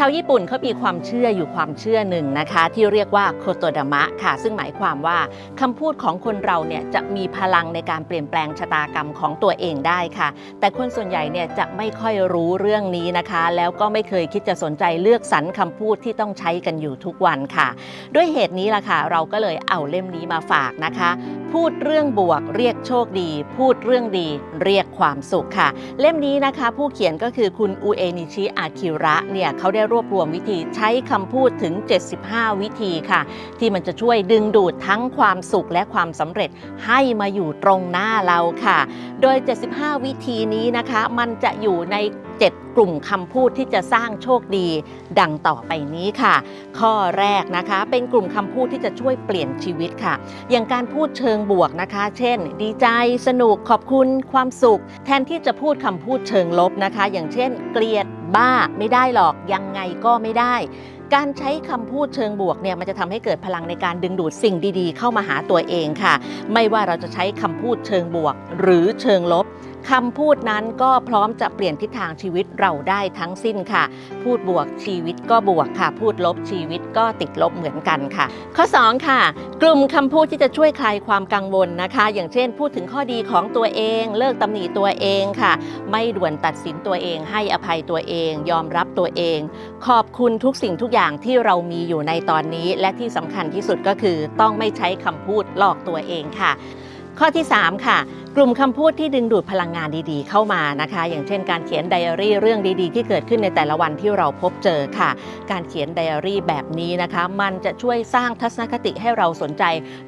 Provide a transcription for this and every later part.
ชาวญี่ปุ่นเขามีความเชื่ออยู่ความเชื่อหนึ่งนะคะ ที่เรียกว่าโคโตดามะค่ะ ซึ่งหมายความว่าคำพูดของคนเราเนี่ยจะมีพลังในการเปลี่ยนแปลงชะตากรรมของตัวเองได้ค่ะ แต่คนส่วนใหญ่เนี่ยจะไม่ค่อยรู้เรื่องนี้นะคะ แล้วก็ไม่เคยคิดจะสนใจเลือกสรรคำพูดที่ต้องใช้กันอยู่ทุกวันค่ะ ด้วยเหตุนี้ล่ะค่ะ เราก็เลยเอาเล่มนี้มาฝากนะคะ พูดเรื่องบวกเรียกโชคดี พูดเรื่องดีเรียกความสุขค่ะ เล่มนี้นะคะ ผู้เขียนก็คือคุณอุเอนิชิอาคิระเนี่ยเขาได้รวบรวมวิธีใช้คำพูดถึง 75 วิธีค่ะ ที่มันจะช่วยดึงดูดทั้งความสุขและความสำเร็จให้มาอยู่ตรงหน้าเราค่ะ โดย 75 วิธีนี้นะคะ มันจะอยู่ใน 7 กลุ่มคำพูดที่จะสร้างโชคดี ดังต่อไปนี้ค่ะ ข้อแรกนะคะเป็นกลุ่มคำพูดที่จะช่วยเปลี่ยนชีวิตค่ะ อย่างการพูดเชิงบวกนะคะ เช่น ดีใจสนุกขอบคุณความสุข แทนที่จะพูดคำพูดเชิงลบนะคะ อย่างเช่น เกลียด บ้าไม่ได้หรอกยังไงก็ไม่ได้ การใช้คำพูดเชิงบวกเนี่ยมันจะทำให้เกิดพลังในการดึงดูดสิ่งดีๆ เข้ามาหาตัวเองค่ะ ไม่ว่าเราจะใช้คำพูดเชิงบวก หรือเชิงลบ คำพูดนั้นก็พร้อมจะเปลี่ยนทิศทางชีวิตเราได้ทั้งสิ้นค่ะ พูดบวกชีวิตก็บวกค่ะ พูดลบชีวิตก็ติดลบเหมือนกันค่ะ ข้อ 2 ค่ะ กลุ่มคำพูดที่จะช่วยคลายความกังวลนะคะ อย่างเช่น พูดถึงข้อดีของตัวเอง เลิกตำหนิตัวเองค่ะ ไม่ด่วนตัดสินตัวเอง ให้อภัยตัวเอง ยอมรับตัวเอง ขอบคุณทุกสิ่งทุกอย่างที่เรามีอยู่ในตอนนี้ และที่สำคัญที่สุดก็คือ ต้องไม่ใช้คำพูดหลอกตัวเองค่ะข้อที่ 3 ค่ะกลุ่มคำพูดที่ดึงดูดพลังงานดีๆ เข้ามานะคะ อย่างเช่นการเขียนไดอารี่เรื่องดีๆ ที่เกิดขึ้นในแต่ละวันที่เราพบเจอค่ะ การเขียนไดอารี่แบบนี้นะคะ มันจะช่วยสร้างทัศนคติให้เราสนใจ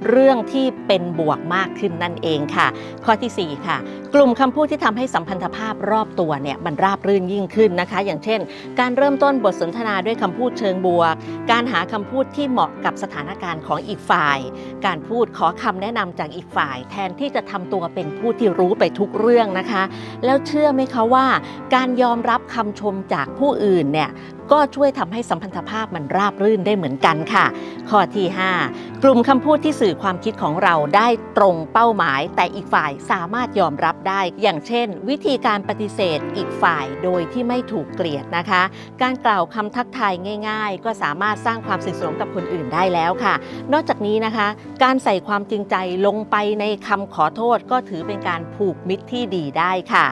เรื่องที่เป็นบวกมากขึ้นนั่นเองค่ะ ข้อทีสี่4 ค่ะ กลุ่มคำพูดที่ทำให้สัมพันธภาพรอบตัวเนี่ยมันราบรื่นยิ่งขึ้นนะคะ อย่างเช่น การเริ่มต้นบทสนทนาด้วยคำพูดเชิงบวก การหาคำพูดที่เหมาะกับสถานการณ์ของอีกฝ่าย การพูดขอคำแนะนำจากอีกฝ่าย แทนที่จะทำตัวเป็นผู้ที่รู้ไปทุกเรื่องนะคะ แล้วเชื่อไหมคะว่า การยอมรับคำชมจากผู้อื่นเนี่ยก็ช่วยทำให้สัมพันธภาพมันราบรื่นได้เหมือนกันค่ะ ข้อที่ 5 กลุ่มคำพูดที่สื่อความคิดของเราได้ตรงเป้าหมาย แต่อีกฝ่ายสามารถยอมรับได้ อย่างเช่น วิธีการปฏิเสธอีกฝ่ายโดยที่ไม่ถูกเกลียดนะคะ การกล่าวคำทักทายง่าย ๆ ก็สามารถสร้างความสนิทสนมกับคนอื่นได้แล้วค่ะ นอกจากนี้นะคะ การใส่ความจริงใจลงไปในคำขอโทษ ก็ถือเป็นการผูกมิตรที่ดีได้ค่ะ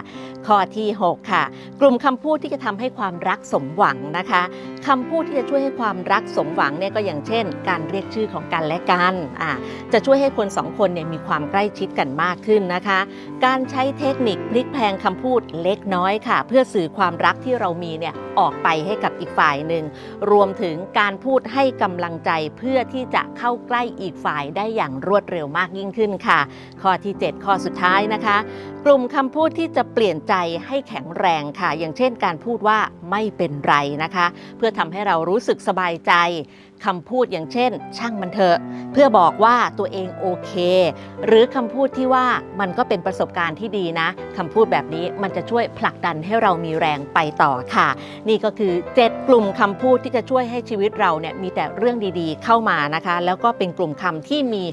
ข้อที่ 6 ค่ะ กลุ่มคำพูดที่จะทำให้ความรักสมหวังนะคะคำพูดที่จะช่วยให้ความรักสมหวังเนี่ยก็อย่างเช่น การเรียกชื่อของกันและและกันอ่าจะช่วยให้คนสองคนเนี่ยมีความใกล้ชิดกันมากขึ้นนะคะ การใช้เทคนิคพลิกแพลงคำพูดเล็กน้อยค่ะ เพื่อสื่อความรักที่เรามีเนี่ยออกไปให้กับอีกฝ่ายหนึ่ง รวมถึงการพูดให้กำลังใจเพื่อที่จะเข้าใกล้อีกฝ่ายได้อย่างรวดเร็วมากยิ่งขึ้นค่ะ ข้อที่ 7 ข้อสุดท้ายนะคะ กลุ่มคำพูดที่จะเปลี่ยนใจให้แข็งแรงค่ะ อย่างเช่น การพูดว่าไม่เป็นไรนะคะ เพื่อทำให้เรารู้สึกสบายใจ คำพูดอย่างเช่น ช่างมันเถอะ เพื่อบอกว่าตัวเองโอเค หรือคำพูดที่ว่ามันก็เป็นประสบการณ์ที่ดีนะคำพูดแบบนี้มันจะช่วยผลักดันให้เรามีแรงไปต่อค่ะ นี่ก็คือ 7 กลุ่มคำพูดที่จะช่วยให้ชีวิตเราเนี่ยมีแต่เรื่องดีๆ เข้ามานะคะ แล้วก็เป็นกลุ่มคำที่มี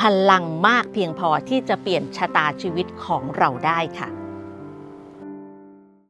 พลังมากเพียงพอที่จะเปลี่ยนชะตาชีวิตของเราได้ค่ะ